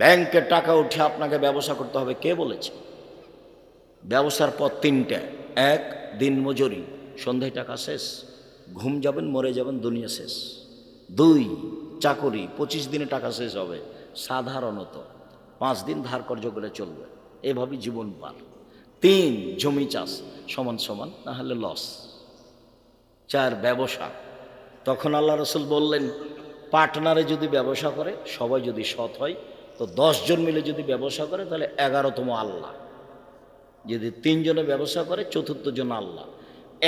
ব্যাংকের টাকা উঠে আপনাকে ব্যবসা করতে হবে, কে বলেছে? ব্যবসার পর তিনটে। এক, দিন মজুরি, সন্ধ্যায় টাকা শেষ, ঘুম যাবেন, মরে যাবেন, দুনিয়া শেষ। দুই, চাকরি, পঁচিশ দিনে টাকা শেষ হবে, সাধারণত পাঁচ দিন ধার কর্য করে চলবে এভাবেই জীবন পার। তিন, জমি চাষ, সমান সমান, না হলে লস। চার, ব্যবসা। তখন আল্লাহ রসুল বললেন, পার্টনারে যদি ব্যবসা করে, সবাই যদি সৎ হয় তো জন মিলে যদি ব্যবসা করে, তাহলে এগারোতম আল্লাহ। যদি তিনজনে ব্যবসা করে চতুর্থ জন আল্লাহ।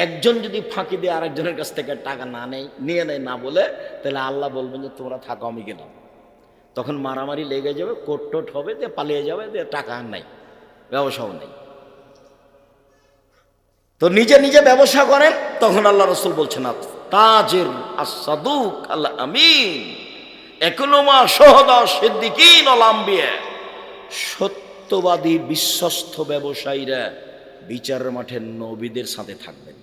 একজন যদি ফাঁকি দিয়ে, আরেকজনের কাছ থেকে টাকা না নেই নিয়ে নেয় না বলে, তাহলে আল্লাহ বলবেন যে, তোমরা থাকো, আমি গেলাম। তখন মারামারি লেগে যাবে, কোট টোট হবে, দিয়ে পালিয়ে যাবে, দিয়ে টাকা আর নাই, ব্যবসাও নেই। তো নিজে নিজে ব্যবসা করেন, তখন আল্লাহ রসুল বলছেন তাজের আসাদুক আল্লাহ আমিন একনমা সহদা সিদ্দিকিন অলাম্বিয়া সত্যবাদী বিশ্বস্ত ব্যবসায়ীরা বিচারের মাঠে নবীদের সাথে থাকবেন।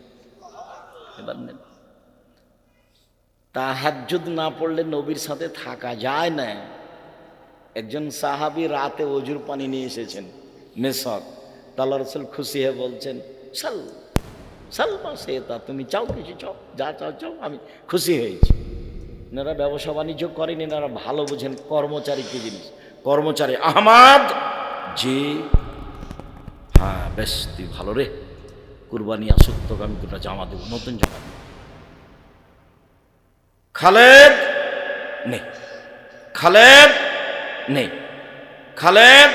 তাহাজ্জুদ না পড়লে নবীর সাথে থাকা যায় না। একজন সাহাবি রাতে অজুর পানি নিয়ে এসেছেন মেসক তাল্লা খুশি হয়ে বলছেন, সাল, সালমা সে তা, তুমি চাও কিছু? চাও, যা চাও চাও, আমি খুশি হয়েছি। এনারা ব্যবসা বাণিজ্য করেন, এনারা ভালো বোঝেন, কর্মচারী কি জিনিস? কর্মচারী আহমাদ, জি। হ্যাঁ বেশ, তুই ভালো রে। কুরবানি আসুক তোকে আমি দুটা জামা দেবো নতুন জামা দেবো খালেদ, নেই। খালেদ নেই। খালেদ,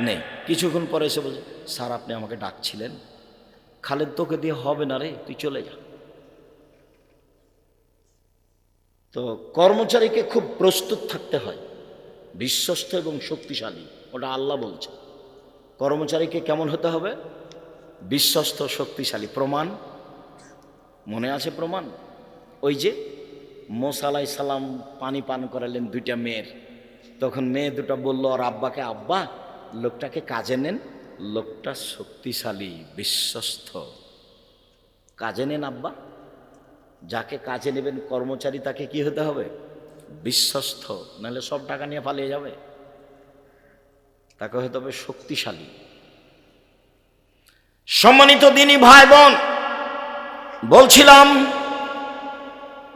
নেই। কিছুক্ষণ পরে এসে বলছে, স্যার, আপনি আমাকে ডাকছিলেন। খালেদ, তোকে দিয়ে হবে না রে, তুই চলে যা। তো কর্মচারীকে খুব প্রস্তুত থাকতে হয়। বিশ্বস্ত এবং শক্তিশালী, ওটা আল্লাহ বলছে। কর্মচারীকে কেমন হতে হবে? বিশ্বস্ত, শক্তিশালী। প্রমাণ? মনে আছে প্রমাণ? ওই যে মোসালাই সালাম পানি পান করালেন দুইটা মেয়ের। তখন মেয়ে দুটো বলল, আর আব্বাকে, আব্বা, লোকটাকে কাজে নেন। লোকটা শক্তিশালী, বিশ্বস্ত। কাজে নেন আব্বা। যাকে কাজে নেবেন কর্মচারী, তাকে কি হতে হবে? বিশ্বস্ত, নাহলে সব টাকা নিয়ে পালিয়ে যাবে। তাকে হতে হবে শক্তিশালী। সম্মানিত দিনী ভাই বোন বলছিলাম,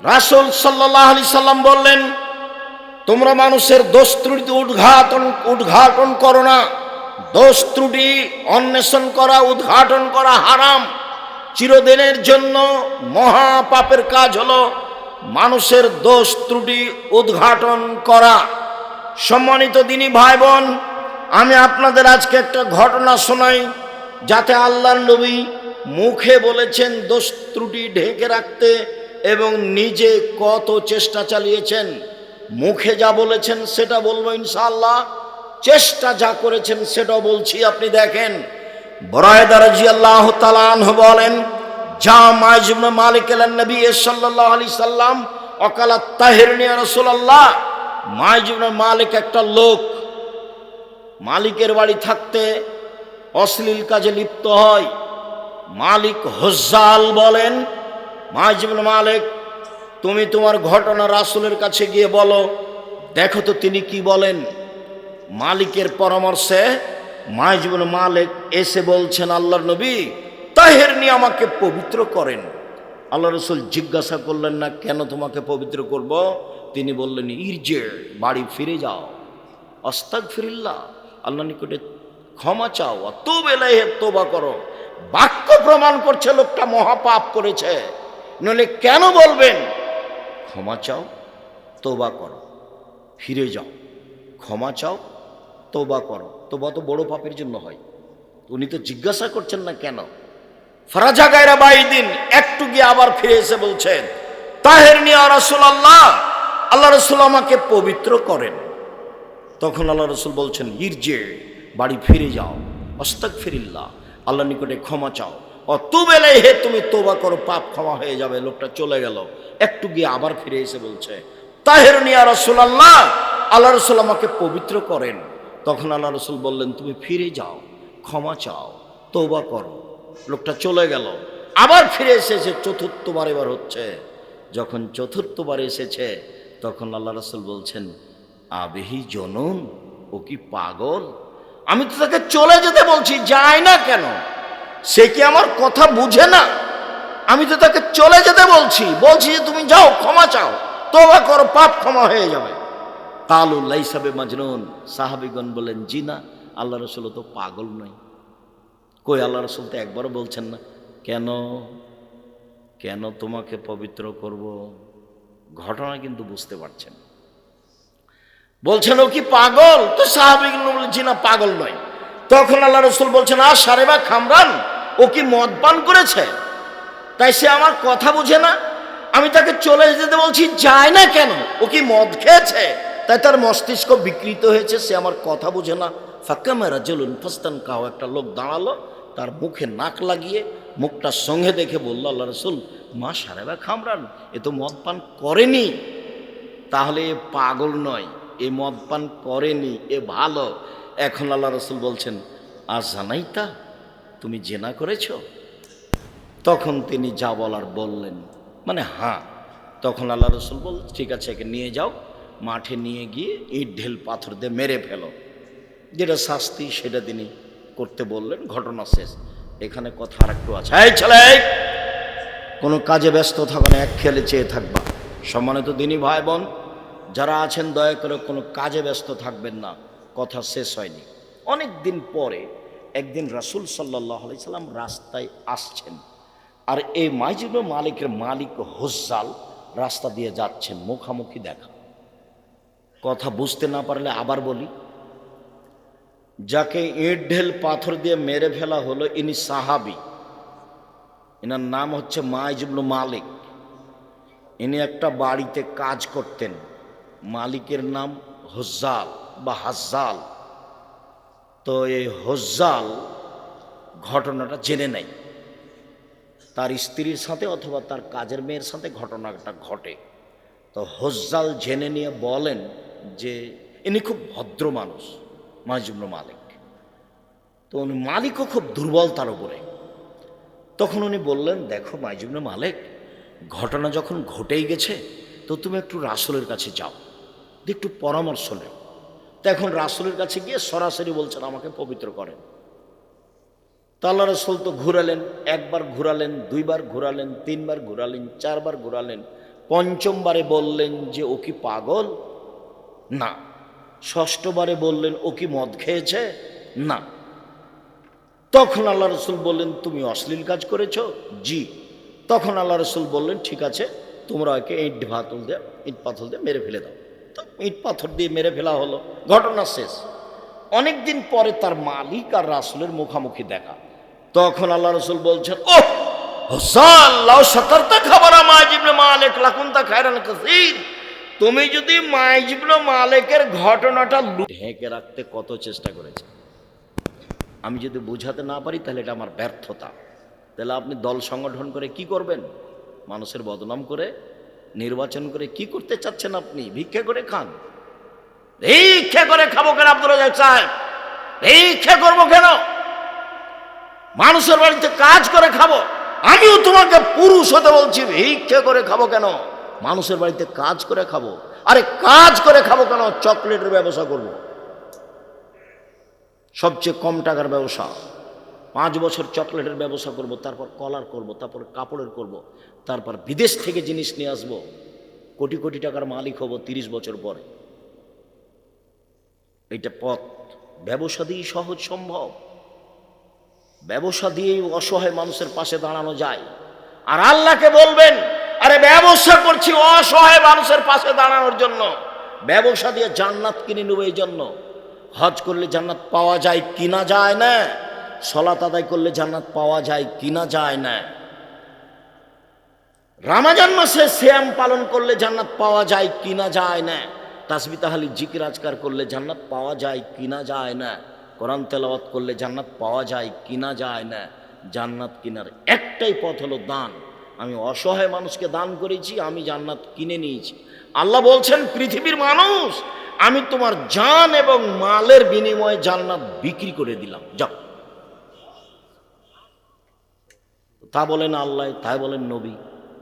রাসুল সাল্লাহ সাল্লাম বললেন, তোমরা মানুষের দোষ ত্রুটি উদ্ঘাটন উদ্ঘাটন করো না। দোষ ত্রুটি অন্বেষণ করা, উদ্ঘাটন করা হারাম। চিরদিনের জন্য মহা পাপের কাজ হলো মানুষের দোষ ত্রুটি উদ্ঘাটন করা। সম্মানিত দিনী ভাই বোন আমি আপনাদের আজকে একটা ঘটনা শোনাই, যাতে আল্লাহর নবী মুখে বলেছেন দোষ ত্রুটি ঢেকে রাখতে এবং নিজে কত চেষ্টা চালিয়েছেন, মুখে যা বলেছেন সেটা বলব ইনশাআল্লাহ, চেষ্টা যা করেছেন সেটাও বলছি, আপনি দেখেন। আল্লাহ বলেন, যা মালিক মালিক একটা লোক, মালিকের বাড়ি থাকতে অশ্লীল কাজে লিপ্ত হয়। মালিক হজ্জাল বলেন মাইজুবনে মালিক, তুমি তোমার ঘটনা রাসুলের কাছে গিয়ে বলো, দেখো তো তিনি কি বলেন। মালিকের পরামর্শে মাইজুবন মালিক এসে বলছেন, আল্লাহর নবী, তাহের নিয়ে আমাকে পবিত্র করেন। আল্লাহ রসুল জিজ্ঞাসা করলেন, না, কেন তোমাকে পবিত্র করব? তিনি বললেন, ইরজে, বাড়ি ফিরে যাও। অস্তাক ফিরিল্লা আল্লাহ নিকটে ক্ষমা চাও তো বেলায় তোবা করো। বাক্য প্রমাণ করছে, লোকটা মহাপাপ করেছে। নইলে কেন বলবেন? ক্ষমা চাও তোবা করো, ফিরে যাও। ক্ষমা চাও তোবা করো। তোবা তো বড় পাপের জন্য হয়। উনি তো জিজ্ঞাসা করছেন না কেন? ফরাজা গায়রা বাই দিন একটু গিয়ে আবার ফিরে এসে বলছেন, তাহের নিয়া রসুল আল্লাহ আল্লাহ রসুল আমাকে পবিত্র করেন। তখন আল্লাহ রসুল বলছেন, ইরজে, বাড়ি ফিরে যাও। অস্তাক ফিরিল্লা আল্লাহ নিকটে ক্ষমা চাও। বেলায় হে তুমি তোবা করো, পাপ ক্ষমা হয়ে যাবে, লোকটা চলে গেল। একটু গিয়ে আবার ফিরে এসে বলছে, তাহের নিয়া রসুল আল্লাহ আল্লাহ রসুল আমাকে পবিত্র করেন। তখন আল্লাহ রসুল বললেন, তুমি ফিরে যাও, ক্ষমা চাও তৌবা করো। লোকটা চলে গেল। আবার ফিরে এসেছে, চতুর্থবার এবার হচ্ছে। যখন চতুর্থবার এসেছে, তখন আল্লাহ রসুল বলছেন, আবেহি জনন, ও কি পাগল? আমি তো তাকে চলে যেতে বলছি, যায় না কেন? সে কি আমার কথা বুঝে না? আমি তো তাকে চলে যেতে বলছি বলছি যে তুমি যাও, ক্ষমা চাও তোবা করো, পাপ ক্ষমা হয়ে যাবে। কালুল্লাহ হিসাবে মাজনুন। সাহাবিগণ বলেন, জি না, আল্লাহ রসুল তো পাগল নয়। কই, আল্লাহ রসুল তো একবারও বলছেন না। কেন? কেন তোমাকে পবিত্র করব? ঘটনা কিন্তু বুঝতে পারছেন। বলছেন, ও কি পাগল? তো সাহাবিক জি না, পাগল নয়। তখন আল্লাহ রসুল বলছেন, আর সারেবা খামরান, ও কি মদ পান করেছে? তাই সে আমার কথা বুঝে না। আমি তাকে চলে যেতে বলছি, যায় না কেন? ও কি মদ খেয়েছে? তাই তার মস্তিষ্ক বিকৃত হয়েছে, সে আমার কথা বুঝে না। ফাঁকা মেরা জলুন ফস্তান কাও, একটা লোক দাঁড়াল, তার মুখে নাক লাগিয়ে মুখটা সঙ্গে দেখে বলল, আল্লাহ রসুল, মা সারেবা খামরান, এ তো মদ পান করেনি। তাহলে এ পাগল নয়, এ মদ পান করেনি, এ ভালো। এখন আল্লাহ রসুল বলছেন আর জানাই তা তুমি জেনা করেছ? তখন তিনি যা বলার বললেন। মানে হ্যাঁ তখন আল্লাহ রসুল বল ঠিক আছে, একে নিয়ে যাও। মাঠে নিয়ে গিয়ে ইট ঢেল পাথর দিয়ে মেরে ফেলো। যেটা শাস্তি, সেটা তিনি করতে বললেন, ঘটনা শেষ। এখানে কথা আর একটু আছে। এই ছেলে, কোনো কাজে ব্যস্ত থাকো না, এক খেলে চেয়ে থাকবা। সম্মানিত দিনী ভাই বোন যারা আছেন, দয়া করে কোনো কাজে ব্যস্ত থাকবেন না। কথা শেষ হয়নি। অনেক দিন পরে একদিন রাসুল সাল্লাহ সাল্লাম রাস্তায় আসছেন। আর এই মাইজিবুল মালিকের মালিক হোসাল রাস্তা দিয়ে যাচ্ছেন, মুখামুখি দেখা। কথা বুঝতে না পারলে আবার বলি। যাকে ইট ঢেল পাথর দিয়ে মেরে ফেলা হলো, ইনি সাহাবি। এনার নাম হচ্ছে মাইজুবলু মালিক। ইনি একটা বাড়িতে কাজ করতেন। মালিকের নাম হজ্জাল বা হাজ্জাল। তো এই হজ্জাল ঘটনাটা জেনে নেয়। তার স্ত্রীর সাথে অথবা তার কাজের মেয়ের সাথে ঘটনাটা ঘটে। তো হজ্জাল জেনে নিয়ে বলেন যে ইনি খুব ভদ্র মানুষ মাজিবুল মালিক। তো উনি মালিকও খুব দুর্বল তার উপরে। তখন উনি বললেন, দেখো মাইজুবনে মালিক, ঘটনা যখন ঘটেই গেছে, তো তুমি একটু রাসুলের কাছে যাও একটু পরামর্শ নেও। তো এখন রাসুলের কাছে গিয়ে সরাসরি বলছেন, আমাকে পবিত্র করেন। তো আল্লাহ রসুল তো ঘুরালেন, একবার ঘুরালেন, দুইবার ঘুরালেন, তিনবার ঘুরালেন, চারবার ঘুরালেন, পঞ্চমবারে বললেন যে, ও কি পাগল? না। ষষ্ঠবারে বললেন, ও কি মদ খেয়েছে? না। তখন আল্লাহ রসুল বললেন, তুমি অশ্লীল কাজ করেছ? জি। তখন আল্লাহ রসুল বললেন, ঠিক আছে, তোমরা একে ইট পাথর দিয়ে, ইট পাথর দিয়ে মেরে ফেলে দাও। তো ইট পাথর দিয়ে মেরে ফেলা হলো। ঘটনা শেষ। অনেক দিন পরে তার মালিক আর রাসুলের মুখামুখি দেখা। তখন আল্লাহ রসুল বলছেন ও হোসাল্লাহ সতর্কতা খাবার মাজিবনে মালিক, লাকুন্তা খায়রান কাসির। তুমি যদি মাইজিবনে মালিকের ঘটনাটা ঢেকে রাখতে কত চেষ্টা করেছে? আমি যদি বোঝাতে না পারি, তাহলে এটা আমার ব্যর্থতা। তাহলে আপনি দল সংগঠন করে কি করবেন? মানুষের বদনাম করে, নির্বাচন করে কি করতে চাচ্ছেন আপনি? ভিক্ষা করে খান। ভিক্ষা করে খাব কেন আব্দুল রাজাক সাহেব? ভিক্ষা করব কেন? মানুষের বাড়িতে কাজ করে খাব। আমিও তোমাকে পুরুষ হতে বলছি, ভিক্ষা করে খাব কেন? মানুষের বাড়িতে কাজ করে খাব। আরে কাজ করে খাব কেন? চকলেটের ব্যবসা করব। সবচেয়ে কম টাকার ব্যবসা। পাঁচ বছর চকলেটের ব্যবসা করব, তারপর কলার করব, তারপর কাপড়ের করব, তারপর বিদেশ থেকে জিনিস নিয়ে আসব। কোটি কোটি টাকার মালিক হব তিরিশ বছর পরে। এইটা পথ। ব্যবসা দিয়েই সহজ সম্ভব। ব্যবসা দিয়েই অসহায় মানুষের পাশে দাঁড়ানো যায়। আর আল্লাহকে বলবেন আরে ব্যবসা করছি অসহায় মানুষের পাশে দাঁড়ানোর জন্য। ব্যবসা দিয়ে জান্নাত কিনে নেব এই জন্য। হজ করলে জান্নাত পাওয়া যায় কিনা যায় না, সলাত আদায় করলে জান্নাত পাওয়া যায় কিনা যায় না। রামাজান মাসে শ্যাম পালন করলে জান্নাত পাওয়া যায় কিনা যায় না। তাসবি তাহালি জিকির আজকার করলে জান্নাত পাওয়া যায় কিনা যায় না। কোরআন তেলাওয়াত করলে জান্নাত পাওয়া যায় কিনা যায় না। জান্নাত কিনার একটাই পথ হলো দান। আমি অসহায় মানুষকে দান করেছি, আমি জান্নাত কিনে নিয়েছি। আল্লাহ বলছেন, পৃথিবীর মানুষ, আমি তোমার জান এবং মালের বিনিময়ে জান্নাত বিক্রি করে দিলাম। যাও। তা বলেন আল্লাহ, তাই বলেন নবী।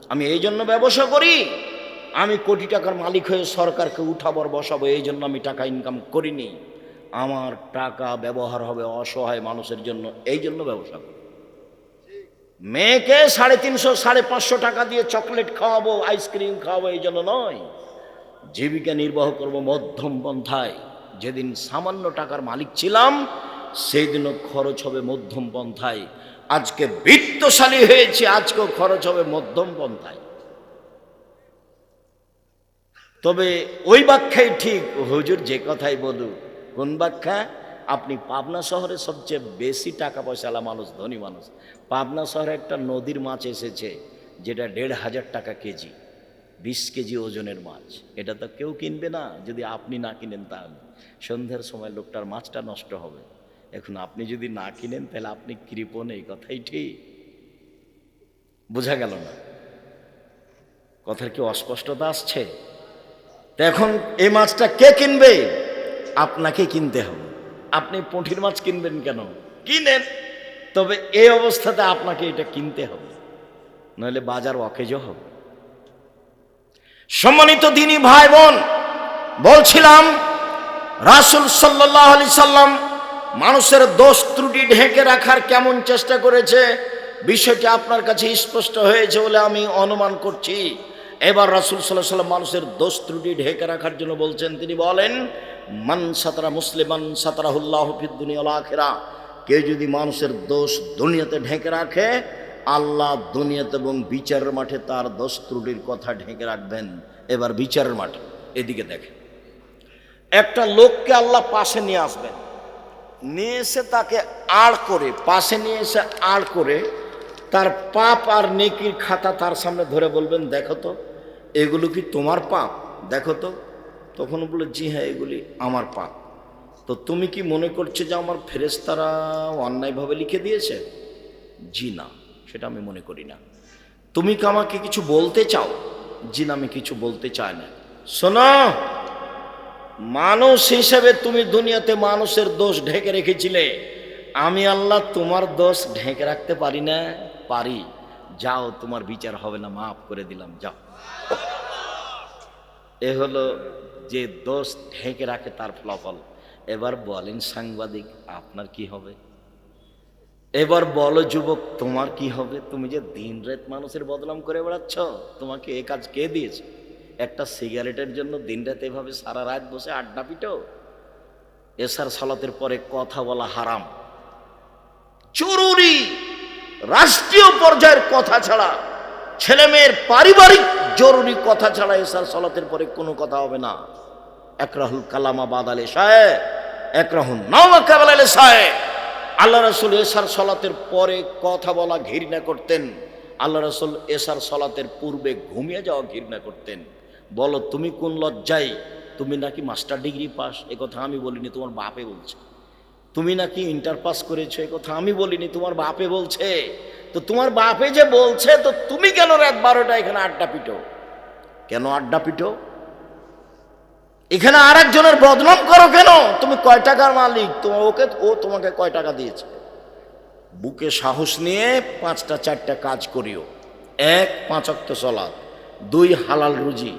আমি এই জন্য ব্যবসা করি, আমি কোটি টাকার মালিক হয়ে সরকারকে উঠাবর বসাবো, এই জন্য আমি টাকা ইনকাম করিনি। আমার টাকা ব্যবহার হবে অসহায় মানুষের জন্য, এই জন্য ব্যবসা করি। মেয়েকে সাড়ে তিনশো, সাড়ে পাঁচশো টাকা দিয়ে চকলেট খাওয়াবো, আইসক্রিম খাওয়াবো, এই জন্য নয়। জীবিকা নির্বাহ করব মধ্যম পন্থায়। যেদিন সামান্য টাকার মালিক ছিলাম সেই দিনও খরচ হবে মধ্যম পন্থায়। আজকে বৃত্তশালী হয়েছে, আজকেও খরচ হবে মধ্যম পন্থায়। তবে ওই ব্যাখ্যাই ঠিক। হুজুর যে কথাই বলুন কোন ব্যাখ্যা? আপনি পাবনা শহরে সবচেয়ে বেশি টাকা পয়সাওয়ালা মানুষ, ধনী মানুষ। পাবনা শহরে একটা নদীর মাছ এসেছে, যেটা দেড় হাজার টাকা কেজি, বিশ কেজি ওজনের মাছ। এটা তো কেউ কিনবে না, যদি আপনি না কিনেন তাহলে। সন্ধ্যার সময় লোকটার মাছটা নষ্ট হবে। এখন আপনি যদি না কিনেন, তাহলে আপনি কৃপণ, এই কথাই ঠিক। বোঝা গেল না? কথার কি অস্পষ্টতা আসছে? তো এখন এই মাছটা কে কিনবে? আপনাকে কিনতে হবে। আপনি পুঁঠির মাছ কিনবেন কেন? কিনেন। তবে এই অবস্থাতে আপনাকে এটা কিনতে হবে নইলে বাজার অকেজো হবে। সম্মানিত দিনী ভাই বোন বলছিলাম রাসুল সাল্লাহ আলি সাল্লাম মানুষের দোষ ত্রুটি ঢেকে রাখার কেমন চেষ্টা করেছে বিষয়টি আপনার কাছে স্পষ্ট হয়েছে বলে আমি অনুমান করছি। এবার রাসুল সাল্লাহ সাল্লাম মানুষের দোষ ত্রুটি ঢেকে রাখার জন্য বলছেন তিনি বলেন মান সাতারা মুসলিমান সাতারাহুল্লাহ দুনিয়াল আখেরা। কেউ যদি মানুষের দোষ দুনিয়াতে ঢেকে রাখে, আল্লাহ দুনিয়াতে এবং বিচারের মাঠে তার দোষ ত্রুটির কথা ঢেকে রাখবেন। এবার বিচারের মাঠে, এদিকে দেখেন। একটা লোককে আল্লাহ পাশে নিয়ে আসবেন। নিয়ে এসে তাকে আড় করে, পাশে নিয়ে এসে আড় করে তার পাপ আর নেকির খাতা তার সামনে ধরে বলবেন, দেখো তো, এগুলো কি তোমার পাপ? দেখো তো তখন বলে, জি হ্যাঁ এগুলি আমার পাপ। তো তুমি কি মনে করছ যে আমার ফেরেস্তারা অন্যায়ভাবে লিখে দিয়েছে? জি না, সেটা আমি মনে করি না। তুমি কি আমাকে কিছু বলতে চাও? জি না, আমি কিছু বলতে চাই না। শোনো, মানুষ হিসেবে তুমি দুনিয়াতে মানুষের দোষ ঢেকে রেখেছিলে। আমি আল্লাহ তোমার দোষ ঢেকে রাখতে পারি না, পারি। যাও, তোমার বিচার হবে না, মাফ করে দিলাম, যাও। এ হলো যে দোষ ঢেকে রাখে তার ফলাফল। এবার বলেন সাংবাদিক, আপনার কি হবে? এবার বলো যুবক, তোমার কি হবে? তুমি যে দিন রাত মানুষের বদনাম করে বেড়াচ্ছ, তোমাকে এ কাজ কে দিয়েছে? একটা সিগারেটের জন্য দিন রাত এভাবে সারা রাত বসে আড্ডা পিটো? এসার সালাতের পরে কথা বলা হারাম। জরুরি! রাষ্ট্রীয় পর্যায়ের কথা ছাড়া ছেলে মেয়ের পারিবারিক জরুরি কথা ছাড়া এসার সলাতের পরে কোনো কথা হবে না। একরাহুল কালামা বাদালে সায় একরাহুল নামা কাবালালে সায় আল্লাহ রসুল এসার সলাতের পরে কথা বলা ঘৃণা করতেন। আল্লাহ রসুল এসার সলাতের পূর্বে ঘুমিয়ে যাওয়া ঘৃণা করতেন। বলো, তুমি কোন লজ্জায়? তুমি নাকি মাস্টার ডিগ্রি পাস? এ কথা আমি বলিনি, তোমার বাপে বলছে। তুমি নাকি ইন্টার পাস করেছ? এ কথা আমি বলিনি, তোমার বাপে বলছে। তো তোমার বাপে যে বলছে, তো তুমি কেন রাত বারোটা এখানে আড্ডা পিটো? কেন আড্ডা পিটো? এখানে আর একজনের বদনাম করো কেন? তুমি কয় টাকার মালিক? তোমার ওকে, ও তোমাকে কয় টাকা দিয়েছে? বুকে সাহস নিয়ে পাঁচটা, চারটা কাজ করিও। এক পাঁচক্ত সলাদ দুই, হালাল রুজি।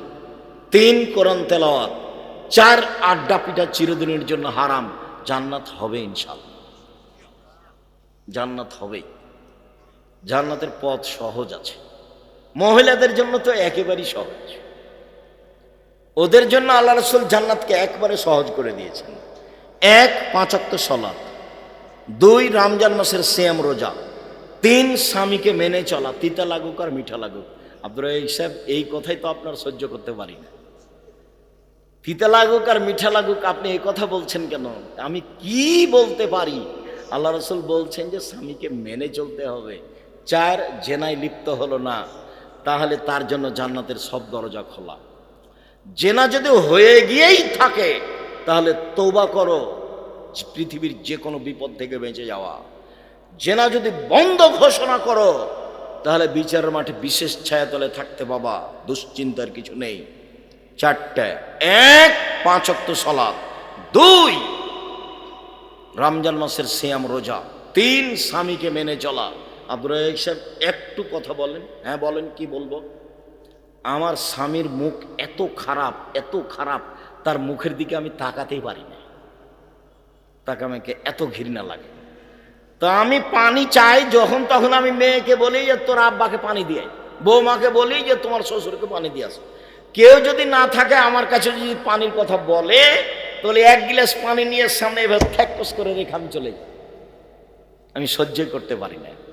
তিন, কোরআন তেলাওয়াত। চার, আড্ডা পিঠা চিরদিনের জন্য হারাম। জান্নাত হবে ইনশাল্লাহ জান্নাত হবে। জান্নাতের পথ সহজ আছে। মহিলাদের জন্য তো একেবারেই সহজ। ওদের জন্য আল্লাহ রসুল জান্নাতকে একবারে সহজ করে দিয়েছেন। এক পাঁচাত্ত সলাৎ দুই রমজান মাসের সেম রোজা, তিন স্বামীকে মেনে চলা, তিতা লাগুক আর মিঠা লাগুক। আব্দুর সাহেব, এই কথাই তো আপনার সহ্য করতে পারি না। তিতা লাগুক আর মিঠা লাগুক, আপনি এই কথা বলছেন কেন? আমি কি বলতে পারি? আল্লাহ রসুল বলছেন যে স্বামীকে মেনে চলতে হবে। চার জেনায় লিপ্ত হলো না, তাহলে তার জন্য জান্নাতের সব দরজা খোলা। জেনা যদি হয়ে গিয়েই থাকে, তাহলে তৌবা করো, পৃথিবীর যে কোনো বিপদ থেকে বেঁচে যাওয়া। জেনা যদি বন্ধ ঘোষণা করো, তাহলে বিচারের মাঠে বিশেষ ছায়াতলে থাকতে বাবা, দুশ্চিন্তার কিছু নেই। চারটে, এক পাঁচক্ত সলাদ দুই, রমজান মাসের সিয়াম রোজা। তিন, স্বামীকে মেনে চলা। আব্দুল রাজাক সাহেব একটু কথা বলেন। হ্যাঁ বলেন, কি বলব? আমার স্বামীর মুখ এত খারাপ এত খারাপ, তার মুখের দিকে আমি তাকাতেই পারি না। তাকে আমাকে এত ঘৃণা লাগে। তা আমি পানি চাই যখন, তখন আমি মেয়েকে বলি যে, তোর আব্বাকে পানি দিয়ে বৌমাকে বলি যে, তোমার শ্বশুরকে পানি দিয়ে আসো। কেউ যদি না থাকে, আমার কাছে যদি পানির কথা বলে, তাহলে এক গিলাস পানি নিয়ে সামনে এভাবে ফ্যাকস করে রেখে আমি চলে যাই। আমি সহ্য করতে পারি না।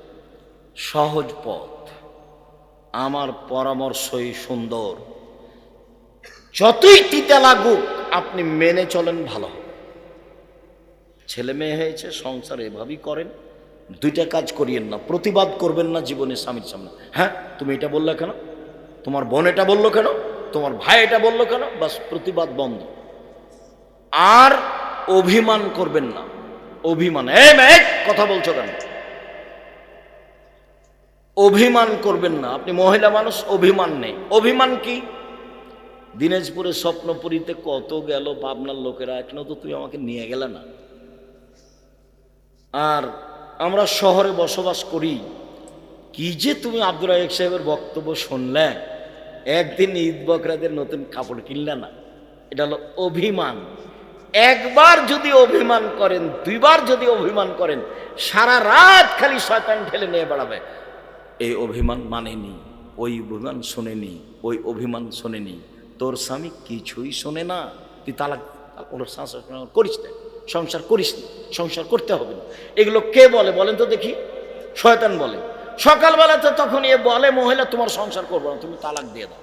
সহজ পথ। আমার পরামর্শই সুন্দর। যতই তিতা লাগুক, আপনি মেনে চলেন ভালো। ছেলে মেয়ে হয়েছে, সংসার এভাবেই করেন। দুইটা কাজ করিয়েন না, প্রতিবাদ করবেন না জীবনে স্বামীর সামনে। হ্যাঁ তুমি এটা বললে কেন? তোমার বোন এটা বলল কেন? তোমার ভাই এটা বলল কেন? বাস প্রতিবাদ বন্ধ। আর অভিমান করবেন না। অভিমান, এই কথা বলছো কেন? অভিমান করবেন না। আপনি মহিলা মানুষ, অভিমান নেই। অভিমান কি? দিনাজপুরে স্বপ্নপুরীতে কত গেল পাবনার লোকেরা এখনও তো তুই আমাকে নিয়ে গেলে না। আর আমরা শহরে বসবাস করি, কি যে তুমি আব্দুল রাহেক সাহেবের বক্তব্য শুনলে, একদিন ঈদ বকরাদের নতুন কাপড় কিনলে না। এটা হলো অভিমান। একবার যদি অভিমান করেন, দুইবার যদি অভিমান করেন, সারা রাত খালি শয়তান ঠেলে নিয়ে বেড়াবে। এই অভিমান মানেনি, ওই অভিমান শোনেনি, ওই অভিমান শোনেনি। তোর স্বামী কিছুই শোনে না, তুই তালাক, ওর সংসার করিস না, সংসার করিস না, সংসার করতে হবে না। এগুলো কে বলে বলেন তো দেখি? শয়তান বলে। সকালবেলাতে তখন এ বলে, মহিলা, তোমার সংসার করব না, তুমি তালাক দিয়ে দাও।